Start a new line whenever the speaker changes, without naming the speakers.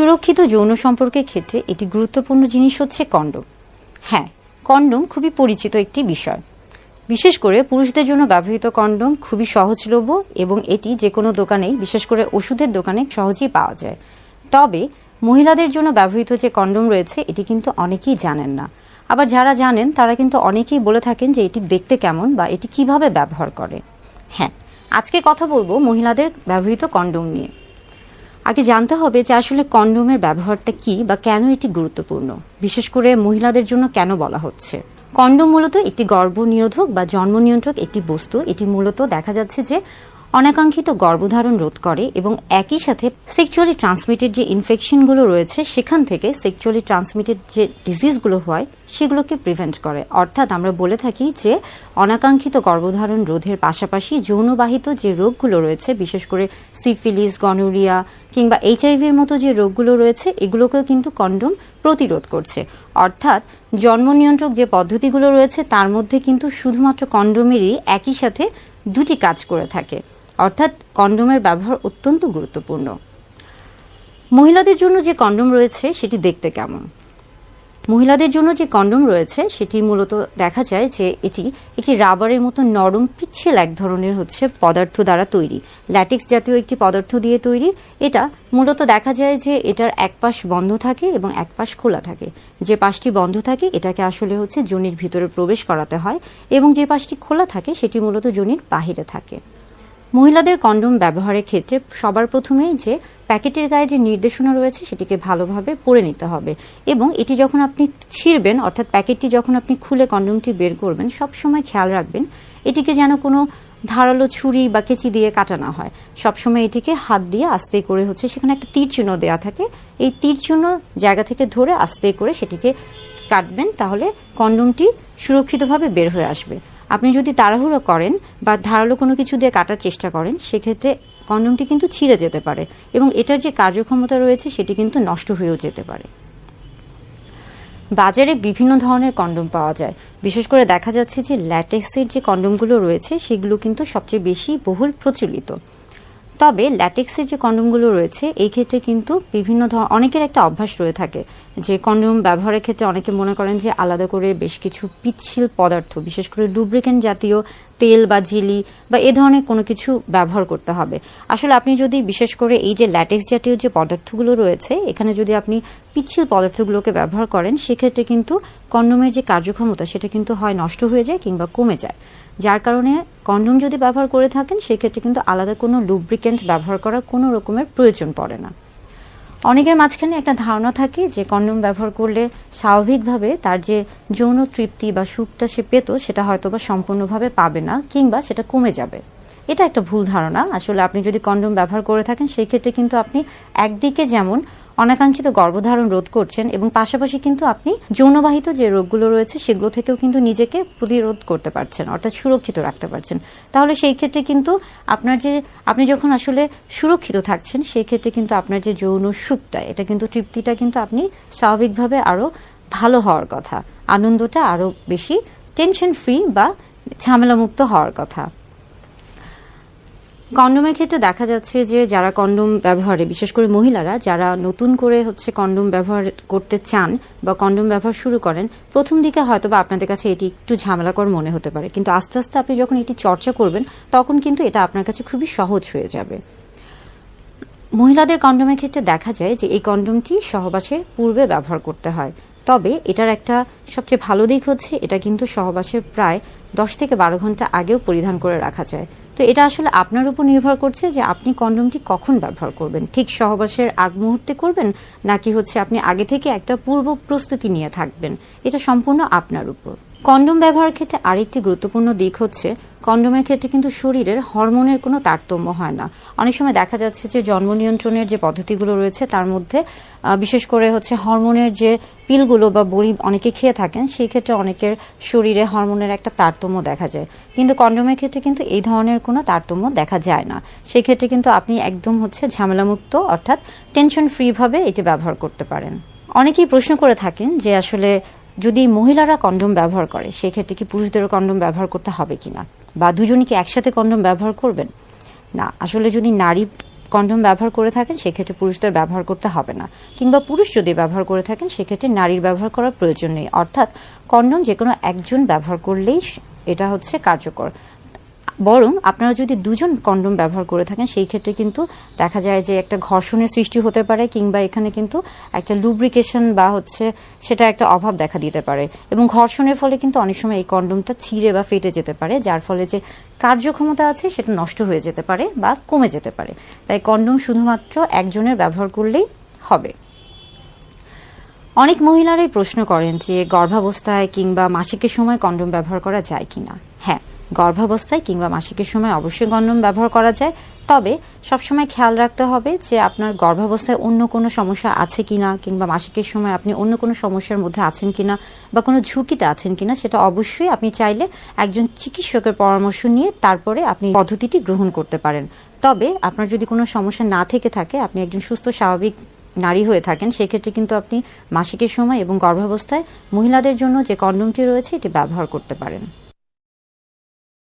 সুরক্ষিত যৌন সম্পর্কের ক্ষেত্রে একটি গুরুত্বপূর্ণ জিনিস হচ্ছে কন্ডম। হ্যাঁ কন্ডম খুবই পরিচিত একটি বিষয়। বিশেষ করে পুরুষদের জন্য ব্যবহৃত কন্ডম খুবই সহজলভ্য এবং এটি যে কোনো দোকানেই বিশেষ করে ওষুধের দোকানে সহজেই পাওয়া যায়। তবে মহিলাদের জন্য ব্যবহৃত যে কন্ডম রয়েছে, এটি কিন্তু অনেকেই জানেন না। আবার যারা জানেন, তারা কিন্তু অনেকেই বলে থাকেন যে এটি দেখতে কেমন বা এটি কীভাবে ব্যবহার করে। হ্যাঁ আজকে কথা বলব মহিলাদের ব্যবহৃত কন্ডম নিয়ে। আগে জানতে হবে যে আসলে কন্ডোমের ব্যবহারটা কি বা কেন এটি গুরুত্বপূর্ণ। বিশেষ করে মহিলাদের জন্য কেন বলা হচ্ছে। কন্ডোম মূলত একটি গর্ব নিরোধক বা জন্ম নিয়ন্ত্রক একটি বস্তু। এটি মূলত দেখা যাচ্ছে যে অনাকাঙ্ক্ষিত গর্ভধারণ রোধ করে এবং একই সাথে সেক্সুয়ালি ট্রান্সমিটেড যে ইনফেকশনগুলো রয়েছে, সেখান থেকে সেক্সুয়ালি ট্রান্সমিটেড যে ডিজিজগুলো হয়, সেগুলোকে প্রিভেন্ট করে। অর্থাৎ আমরা বলে থাকি যে, অনাকাঙ্ক্ষিত গর্ভধারণ রোধের পাশাপাশি যৌনবাহিত যে রোগগুলো রয়েছে, বিশেষ করে সিফিলিস গনোরিয়া কিংবা এইচআইভির মতো যে রোগগুলো রয়েছে, এগুলোকেও কিন্তু কন্ডোম প্রতিরোধ করছে। অর্থাৎ জন্ম নিয়ন্ত্রক যে পদ্ধতিগুলো রয়েছে, তার মধ্যে কিন্তু শুধুমাত্র কন্ডোমেরই একই সাথে দুটি কাজ করে থাকে। অর্থাৎ কন্ডোমের ব্যবহার অত্যন্ত গুরুত্বপূর্ণ। মহিলাদের জন্য যে কন্ডোম রয়েছে, সেটি দেখতে কেমন? মহিলাদের জন্য যে কন্ডোম রয়েছে, সেটি মূলত দেখা যায় যে এটি একটি রাবারের মতো নরম, পিচ্ছিল এক ধরনের হচ্ছে পদার্থ দ্বারা তৈরি, ল্যাটিক্স জাতীয় একটি পদার্থ দিয়ে তৈরি। এটা মূলত দেখা যায় যে এটার এক পাশ বন্ধ থাকে এবং এক পাশ খোলা থাকে। যে পাশটি বন্ধ থাকে, এটাকে আসলে হচ্ছে জনির ভিতরে প্রবেশ করাতে হয় এবং যে পাশটি খোলা থাকে, সেটি মূলত জনির বাহিরে থাকে। মহিলাদের কন্ডোম ব্যবহারের ক্ষেত্রে সবার প্রথমেই যে প্যাকেটের গায়ে যে নির্দেশনা রয়েছে সেটিকে ভালোভাবে পড়ে নিতে হবে। এবং এটি যখন আপনি ছিঁড়বেন, অর্থাৎ প্যাকেটটি যখন আপনি খুলে কন্ডোমটি বের করবেন সব সময় খেয়াল রাখবেন, এটিকে যেন কোনো ধারালো ছুরি বা কেচি দিয়ে কাটা না হয়। সবসময় এটিকে হাত দিয়ে আস্তে করে হচ্ছে সেখানে একটা তীর চিহ্ন দেওয়া থাকে। এই তীর চিহ্ন জায়গা থেকে ধরে আস্তে করে সেটিকে কাটবেন, তাহলে কন্ডোমটি সুরক্ষিতভাবে বের হয়ে আসবে। আপনি যদি তাড়াহুড়ো করেন বা ধারালো কোনো কিছু দিয়ে কাটার চেষ্টা করেন, সেক্ষেত্রে কন্ডোমটি কিন্তু ছিঁড়ে যেতে পারে এবং এটার যে কার্যক্ষমতা রয়েছে, সেটি কিন্তু নষ্ট হয়েও যেতে পারে। বাজারে বিভিন্ন ধরনের কন্ডোম পাওয়া যায়। বিশেষ করে দেখা যাচ্ছে যে ল্যাটেক্সের যে কন্ডোমগুলো রয়েছে, সেগুলো কিন্তু সবচেয়ে বেশি বহুল প্রচলিত। তবে ল্যাটেক্সের যে কন্ডোমগুলো রয়েছে, এই ক্ষেত্রে কিন্তু বিভিন্ন অনেকের একটা অভ্যাস রয়ে থাকে। যে কন্ডোম ব্যবহারের ক্ষেত্রে অনেকে মনে করেন যে আলাদা করে বেশ কিছু পিচ্ছিল পদার্থ, বিশেষ করে লুব্রিকেন্ট জাতীয় তেল বা ঝিলি বা এ ধরনের কোনো কিছু ব্যবহার করতে হবে। আসলে আপনি যদি বিশেষ করে এই যে ল্যাটেক্স জাতীয় যে পদার্থগুলো রয়েছে, এখানে যদি আপনি পিচ্ছিল পদার্থগুলোকে ব্যবহার করেন, সেক্ষেত্রে কিন্তু কন্ডোমের যে কার্যক্ষমতা, সেটা কিন্তু হয় নষ্ট হয়ে যায় কিংবা কমে যায়। যার কারণে কন্ডোম যদি ব্যবহার করে থাকেন, সেক্ষেত্রে কিন্তু আলাদা কোনো লুব্রিকেন্ট ব্যবহার করার কোনো রকমের প্রয়োজন পড়ে না। অনেকের মাঝখানে একটা ধারণা থাকে যে কন্ডম ব্যবহার করলে স্বাভাবিকভাবে তার যে যৌন তৃপ্তি বা সুখটা সে পেত, সেটা হয়তো বা সম্পূর্ণভাবে পাবে না কিংবা সেটা কমে যাবে। এটা একটা ভুল ধারণা। আসলে আপনি যদি কন্ডম ব্যবহার করে থাকেন, সেই ক্ষেত্রে কিন্তু আপনি একদিকে যেমন অনাকাঙ্ক্ষিত গর্ভধারণ রোধ করছেন এবং পাশাপাশি কিন্তু আপনি যৌনবাহিত যে রোগগুলো রয়েছে সেগুলো থেকেও কিন্তু নিজেকে প্রতিরোধ করতে পারছেন, অর্থাৎ সুরক্ষিত রাখতে পারছেন। তাহলে সেই ক্ষেত্রে কিন্তু আপনার যে, আপনি যখন আসলে সুরক্ষিত থাকছেন, সেই ক্ষেত্রে কিন্তু আপনার যে যৌন সুখটা, এটা কিন্তু তৃপ্তিটা কিন্তু আপনি স্বাভাবিকভাবে আরও ভালো হওয়ার কথা। আনন্দটা আরও বেশি টেনশন ফ্রি বা ঝামেলামুক্ত হওয়ার কথা। কন্ডোমের ক্ষেত্রে দেখা যাচ্ছে যে যারা কন্ডোম ব্যবহারে, বিশেষ করে মহিলারা, যারা নতুন করে হচ্ছে কন্ডোম ব্যবহার করতে চান বা কন্ডোম ব্যবহার শুরু করেন, প্রথম দিকে হয়তো বা আপনাদের কাছে এটি একটু ঝামেলাকর মনে হতে পারে। কিন্তু আস্তে আস্তে আপনি যখন এটি চর্চা করবেন, তখন কিন্তু এটা আপনার কাছে খুবই সহজ হয়ে যাবে। মহিলাদের কন্ডোমের ক্ষেত্রে দেখা যায় যে এই কন্ডোমটি সহবাসের পূর্বে ব্যবহার করতে হয়। তবে এটার একটা সবচেয়ে ভালো দিক হচ্ছে, এটা কিন্তু সহবাসের প্রায় দশ থেকে বারো ঘণ্টা আগেও পরিধান করে রাখা যায়। তো এটা আসলে আপনার উপর নির্ভর করছে যে আপনি কন্ডোমটি কখন ব্যবহার করবেন। ঠিক সহবাসের আগ মুহূর্তে করবেন, নাকি হচ্ছে আপনি আগে থেকে একটা পূর্ব প্রস্তুতি নিয়ে থাকবেন? এটা সম্পূর্ণ আপনার উপর। কন্ডম ব্যবহার ক্ষেত্রে আরেকটি গুরুত্বপূর্ণ দিক হচ্ছে কন্ডোমের ক্ষেত্রে কিন্তু শরীরের হরমোনের কোনো তারতম্য হয় না। অনেক সময় দেখা যাচ্ছে যে জন্ম নিয়ন্ত্রণের যে পদ্ধতিগুলো রয়েছে, তার মধ্যে বিশেষ করে হচ্ছে হরমোনের যে পিলগুলো বা বড়ি অনেকে খেয়ে থাকেন, সেই ক্ষেত্রে অনেকের শরীরে হরমোনের একটা তারতম্য দেখা যায়। কিন্তু কন্ডোমের ক্ষেত্রে কিন্তু এই ধরনের কোনো তারতম্য দেখা যায় না। সেই ক্ষেত্রে কিন্তু আপনি একদম হচ্ছে ঝামেলামুক্ত, অর্থাৎ টেনশন ফ্রিভাবে এটি ব্যবহার করতে পারেন। অনেকেই প্রশ্ন করে থাকেন যে আসলে যদি মহিলারা কন্ডোম ব্যবহার করে, সেক্ষেত্রে কি পুরুষদেরও কন্ডোম ব্যবহার করতে হবে কিনা? বা দুজনই কি একসাথে কন্ডম ব্যবহার করবেন? না, আসলে যদি নারী কন্ডম ব্যবহার করে থাকেন, সেক্ষেত্রে পুরুষদের ব্যবহার করতে হবে না। কিংবা পুরুষ যদি ব্যবহার করে থাকেন, সেক্ষেত্রে নারীর ব্যবহার করার প্রয়োজন নেই। অর্থাৎ কন্ডম যে কোনো একজন ব্যবহার করলেই এটা হচ্ছে কার্যকর। বরং আপনারা যদি দুজন কন্ডোম ব্যবহার করে থাকেন, সেই ক্ষেত্রে কিন্তু দেখা যায় যে একটা ঘর্ষণের সৃষ্টি হতে পারে কিংবা এখানে কিন্তু একটা লুব্রিকেশন বা হচ্ছে সেটা একটা অভাব দেখা দিতে পারে। এবং ঘর্ষণের ফলে কিন্তু অনেক সময় এই কন্ডোমটা ছিঁড়ে বা ফেটে যেতে পারে, যার ফলে যে কার্যক্ষমতা আছে সেটা নষ্ট হয়ে যেতে পারে বা কমে যেতে পারে। তাই কন্ডোম শুধুমাত্র একজনের ব্যবহার করলেই হবে। অনেক মহিলারাই প্রশ্ন করেন যে গর্ভাবস্থায় কিংবা মাসিকের সময় কন্ডোম ব্যবহার করা যায় কিনা। হ্যাঁ গর্ভাবস্থায় কিংবা মাসিকের সময় অবশ্যই কন্ডোম ব্যবহার করা যায়। তবে সবসময় খেয়াল রাখতে হবে যে আপনার গর্ভাবস্থায় অন্য কোনো সমস্যা আছে কিনা কিংবা মাসিকের সময় আপনি অন্য কোনো সমস্যার মধ্যে আছেন কিনা বা কোনো ঝুঁকিতে আছেন কিনা সেটা অবশ্যই আপনি চাইলে একজন চিকিৎসকের পরামর্শ নিয়ে তারপরে আপনি পদ্ধতিটি গ্রহণ করতে পারেন। তবে আপনার যদি কোনো সমস্যা না থেকে থাকে, আপনি একজন সুস্থ, স্বাভাবিক নারী হয়ে থাকেন, সেক্ষেত্রে কিন্তু আপনি মাসিকের সময় এবং গর্ভাবস্থায় মহিলাদের জন্য যে কন্ডোমটি রয়েছে, এটি ব্যবহার করতে পারেন।